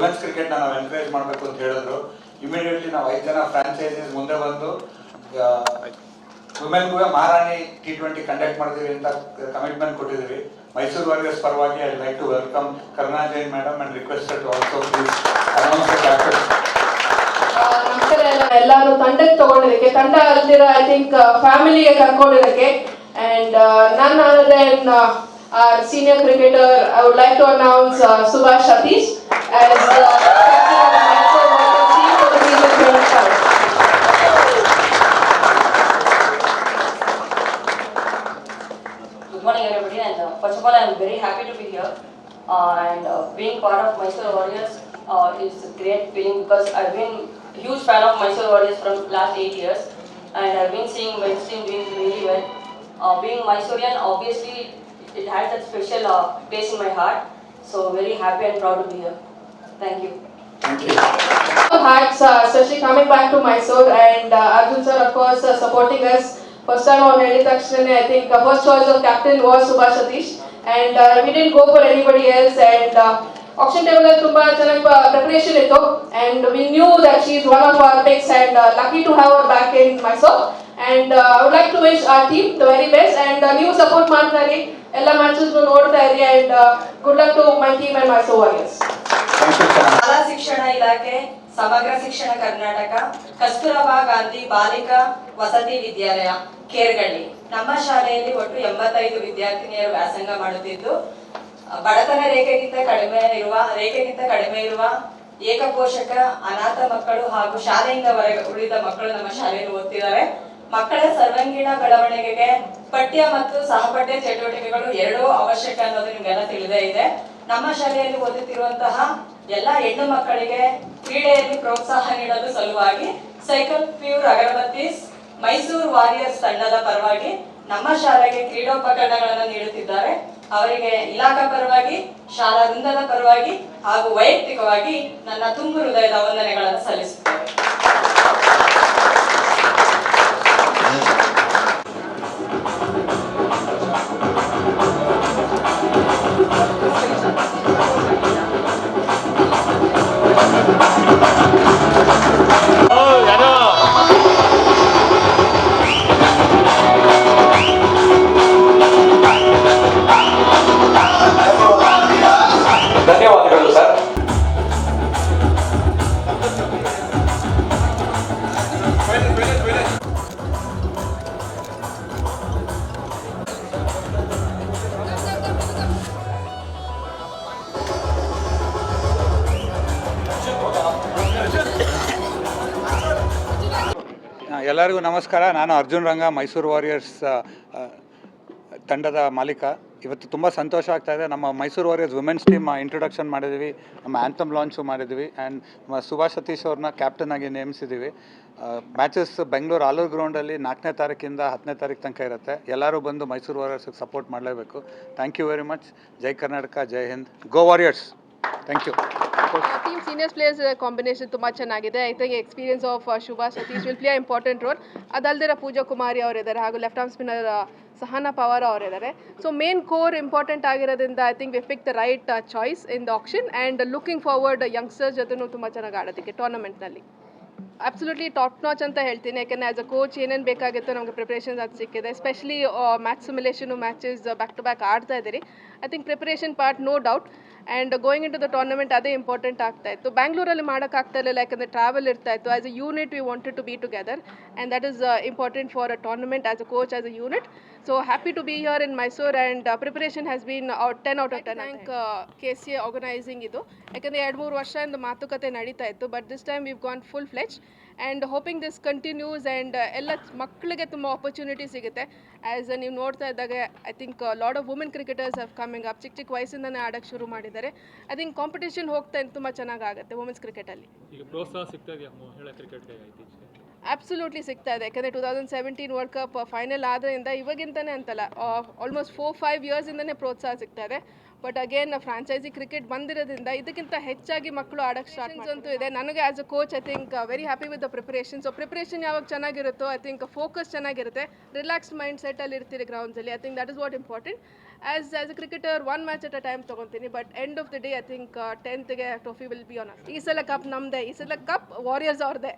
Women's cricket ನಾವು encourage ಮಾಡಬೇಕು ಅಂತ ಹೇಳಿದ್ರು. ಇಮಿಡಿಯೇಟ್ಲಿ ನಾವು ಐದು ಜನ ಫ್ರಾಂಚೈಸೀಸ್ ಮುಂದೆ ಬಂದು ವುಮೆನ್ಗೂ ಮಹಾರಾಣಿ ಟಿ ಟ್ವೆಂಟಿ ಕಂಡಕ್ಟ್ ಮಾಡಿದೀವಿ ಅಂತ ಕಮಿಟ್ಮೆಂಟ್ ಕೊಟ್ಟಿದ್ದೀವಿ. ಮೈಸೂರು ವಾರಿಯರ್ಸ್ ಪರವಾಗಿ I like to welcome Karuna Jain madam and requested also ನಮಸ್ಕಾರ ಎಲ್ಲರೂ ತಂಡಕ್ಕೆ ತಗೊಂಡಿದ್ದಕ್ಕೆ, ತಂಡ ಅಲ್ದಿರ ಐ ಥಿಂಕ್ ಫ್ಯಾಮಿಲಿಗೆ ಕರ್ಕೊಂಡಿದ್ದಕ್ಕೆ. ಅಂಡ್ ನಾನು ಅದೇ our senior cricketer, I would like to announce uh, Subhash Shatish as the captain of the team for the Good morning, everybody, and uh, first of all, I'm very happy to be here. Uh, and uh, being part of Mysore Warriors uh, is a great feeling because I've been a huge fan of Mysore Warriors from last eight years, and I've been seeing my team doing really well. Uh, being Mysorean, obviously it has that special uh, place in my heart. So very happy and proud to be here. Thank you. Thank you hats, uh, especially coming back to Mysore and uh, Arjun sir, of course, uh, supporting us. First time on ಹೇಳಿದ ತಕ್ಷಣ I think uh, first choice of captain was Subhash Satish and uh, we didn't go for anybody else and uh, auction table ಅಲ್ಲಿ ತುಂಬಾ ಚೆನ್ನಾಗಿ preparation ಇತ್ತು and we knew that she is one of our picks and uh, lucky to have her back in Mysore I would like to wish to team the very best very best. And uh, ನೀವು support ಮಾಡ್ತಾ ಇರಿ ಎಲ್ಲ matches ನೋಡ್ತಾ ಇರಿ. And good luck to my team team my so ಚೆನ್ನಾಗಿ ಶಾಲಾ ಶಿಕ್ಷಣ ಇಲಾಖೆ ಸಮಗ್ರ ಶಿಕ್ಷಣ ಕರ್ನಾಟಕ ಕಸ್ತೂರಬಾ ಗಾಂಧಿ ಬಾಲಿಕಾ ವಸತಿ ವಿದ್ಯಾಲಯ ಕೇರ್ಗಳ್ಳಿ. ನಮ್ಮ ಶಾಲೆಯಲ್ಲಿ ಒಟ್ಟು ಎಂಬತ್ತೈದು ವಿದ್ಯಾರ್ಥಿನಿಯರು ವ್ಯಾಸಂಗ ಮಾಡುತ್ತಿದ್ದು ಬಡತನ ರೇಖೆಗಿಂತ ಕಡಿಮೆ ಇರುವ ರೇಖೆಗಿಂತ ಕಡಿಮೆ ಇರುವ ಏಕಪೋಷಕ ಅನಾಥ ಮಕ್ಕಳು ಹಾಗೂ ಶಾಲೆಯಿಂದ ಹೊರಗೆ ಉಳಿದ ಮಕ್ಕಳು ನಮ್ಮ ಶಾಲೆಯಲ್ಲಿ ಓದ್ತಿದ್ದಾರೆ. ಮಕ್ಕಳ ಸರ್ವಾಂಗೀಣ ಬೆಳವಣಿಗೆಗೆ ಪಠ್ಯ ಮತ್ತು ಸಹಪಠ್ಯ ಚಟುವಟಿಕೆಗಳು ಎರಡೂ ಅವಶ್ಯಕ ಅನ್ನೋದು ನಿಮಗೆಲ್ಲ ತಿಳಿದೇ ಇದೆ. ನಮ್ಮ ಶಾಲೆಯಲ್ಲಿ ಓದುತ್ತಿರುವಂತಹ ಎಲ್ಲ ಹೆಣ್ಣು ಮಕ್ಕಳಿಗೆ ಕ್ರೀಡೆಯಲ್ಲಿ ಪ್ರೋತ್ಸಾಹ ನೀಡಲು ಸಲುವಾಗಿ Cycle Pure agarbattis, Mysuru Warriors ತಂಡದ ಪರವಾಗಿ ನಮ್ಮ ಶಾಲೆಗೆ ಕ್ರೀಡೋಪಕರಣಗಳನ್ನು ನೀಡುತ್ತಿದ್ದಾರೆ. ಅವರಿಗೆ ಇಲಾಖಾ ಪರವಾಗಿ, ಶಾಲಾ ವೃಂದದ ಪರವಾಗಿ ಹಾಗೂ ವೈಯಕ್ತಿಕವಾಗಿ ನನ್ನ ತುಂಬು ಹೃದಯದ ವಂದನೆಗಳನ್ನು ಸಲ್ಲಿಸುತ್ತೇವೆ ಎಲ್ಲರಿಗೂ ನಮಸ್ಕಾರ. ನಾನು ಅರ್ಜುನ್ ರಂಗ, ಮೈಸೂರು ವಾರಿಯರ್ಸ್ ತಂಡದ ಮಾಲೀಕ. ಇವತ್ತು ತುಂಬ ಸಂತೋಷ ಆಗ್ತಾ ಇದೆ. ನಮ್ಮ Mysuru warriors women's team introduction ಮಾಡಿದ್ವಿ. ನಮ್ಮ ಆ್ಯಂಥಮ್ ಲಾಂಚು ಮಾಡಿದ್ವಿ. ಆ್ಯಂಡ್ ಸುಭಾಷ್ ಸತೀಶ್ ಅವ್ರನ್ನ ಕ್ಯಾಪ್ಟನ್ ಆಗಿ ನೇಮಿಸಿದ್ದೀವಿ ಮ್ಯಾಚಸ್ ಬೆಂಗಳೂರು ಆಲೂರು ಗ್ರೌಂಡಲ್ಲಿ ನಾಲ್ಕನೇ ತಾರೀಕಿಂದ ಹತ್ತನೇ ತಾರೀಕು ತನಕ ಇರುತ್ತೆ. ಎಲ್ಲರೂ ಬಂದು ಮೈಸೂರು ವಾರಿಯರ್ಸ್ಗೆ ಸಪೋರ್ಟ್ ಮಾಡಲೇಬೇಕು. ಥ್ಯಾಂಕ್ ಯು ವೆರಿ ಮಚ್ ಜೈ ಕರ್ನಾಟಕ, ಜೈ Hind. Go Warriors thank you team seniors players combination ತುಂಬ ಚೆನ್ನಾಗಿದೆ. I think experience of Shubha Satish will play important role ಅದಲ್ಲದೆ ಪೂಜಾ ಕುಮಾರಿ ಅವರಿದ್ದಾರೆ ಹಾಗೂ left arm spinner Sahana Pawar ಅವರಿದ್ದಾರೆ. ಸೊ ಮೇನ್ ಕೋರ್ ಇಂಪಾರ್ಟೆಂಟ್ ಆಗಿರೋದ್ರಿಂದ I think we pick the right choice in the option and looking forward youngsters ಜೊತೆನೂ ತುಂಬ ಚೆನ್ನಾಗಿ ಆಡೋದಕ್ಕೆ ಟೂರ್ನಮೆಂಟ್ನಲ್ಲಿ absolutely top notch ಅಂತ ಹೇಳ್ತೀನಿ. ಯಾಕೆಂದರೆ ಆ್ಯಸ್ ಅ ಕೋಚ್ ಏನೇನು ಬೇಕಾಗಿತ್ತು ನಮಗೆ ಪ್ರಿಪ್ರೇಷನ್ಸ್ ಅದು ಸಿಕ್ಕಿದೆ. Especially match simulation matches back to back ಆಡ್ತಾ ಇದ್ದೀರಿ. I think preparation part no doubt and going into the tournament ಅದೇ ಇಂಪಾರ್ಟೆಂಟ್ ಆಗ್ತಾ ಇತ್ತು. ಬ್ಯಾಂಗ್ಳೂರಲ್ಲಿ ಮಾಡೋಕ್ಕಾಗ್ತಾ ಇರಲಿಲ್ಲ ಯಾಕಂದರೆ ಟ್ರಾವೆಲ್ ಇರ್ತಾ ಇತ್ತು. As a unit we wanted to be together and that is important for a tournament as a coach as a unit so happy to be here in Mysore and preparation has been ten out often thank K C organising ಇದು. ಯಾಕಂದರೆ ಎರಡು ಮೂರು ವರ್ಷ ವರ್ಷದಿಂದ ಮಾತುಕತೆ ನಡೀತಾ ಇತ್ತು. But this time we've gone full fledged and hoping this continues and ಎಲ್ಲ ಮಕ್ಕಳಿಗೆ ತುಂಬ ಆಪರ್ಚುನಿಟಿ ಸಿಗುತ್ತೆ. ಆ್ಯಸ್ ನೀವು ನೋಡ್ತಾ ಇದ್ದಾಗ I think lot of women cricketers of coming up ಚಿಕ್ಕ ಚಿಕ್ಕ ವಯಸ್ಸಿಂದನೇ ಆಡೋಕ್ಕೆ ಶುರು ಮಾಡಿದ್ದಾರೆ. ಐ ಥಿಂಕ್ ಕಾಂಪಿಟೇಷನ್ ಹೋಗ್ತಾ ತುಂಬ ಚೆನ್ನಾಗಿ ಆಗುತ್ತೆ ವುಮೆನ್ಸ್ ಕ್ರಿಕೆಟಲ್ಲಿ ಈಗ ಪ್ರೋತ್ಸಾಹ ಸಿಗ್ತಾ ಇದೆಯಾ? ಕ್ರಿಕೆಟ್ಗೆ ಅಬ್ಸಲ್ಯೂಟ್ಲಿ ಸಿಗ್ತಾ ಇದೆ. ಯಾಕಂದರೆ two thousand seventeen world cup final ಆದ್ರಿಂದ ಇವಾಗಿಂತಲೇ ಅಂತಲ್ಲ ಆಲ್ಮೋಸ್ಟ್ ಫೋರ್ ಫೈವ್ ಇಯರ್ಸಿಂದನೇ ಪ್ರೋತ್ಸಾಹ ಸಿಗ್ತಾ ಇದೆ. ಬಟ್ ಅಗೇನ್ ಫ್ರಾಂಚೈಸಿ ಕ್ರಿಕೆಟ್ ಬಂದಿರೋದ್ರಿಂದ ಇದಕ್ಕಿಂತ ಹೆಚ್ಚಾಗಿ ಮಕ್ಕಳು ಆಡೋಕ್ಕೆ ಸ್ಟಾರ್ಟ್ ಅಂತೂ ಇದೆ. ನನಗೆ as a coach I think very happy with the preparation so preparation ಯಾವಾಗ ಚೆನ್ನಾಗಿರುತ್ತೋ ಐ ಥಿಂಕ್ ಫೋಕಸ್ ಚೆನ್ನಾಗಿರುತ್ತೆ. ರಿಲ್ಯಾಕ್ಸ್ಡ್ ಮೈಂಡ್ ಸೆಟ್ಟಲ್ಲಿ ಇರ್ತೀರಿ ಗ್ರೌಂಡ್ಸಲ್ಲಿ I think that is what important as as a cricketer one match at a time ತೊಗೊತೀನಿ but end of the day I think ಟೆಂತ್ಗೆ trophy will be on ಈ ಸಲ cup ನಮ್ಮದೇ ಈ ಸಲ cup warriors ಅವ್ರದ್ದೇ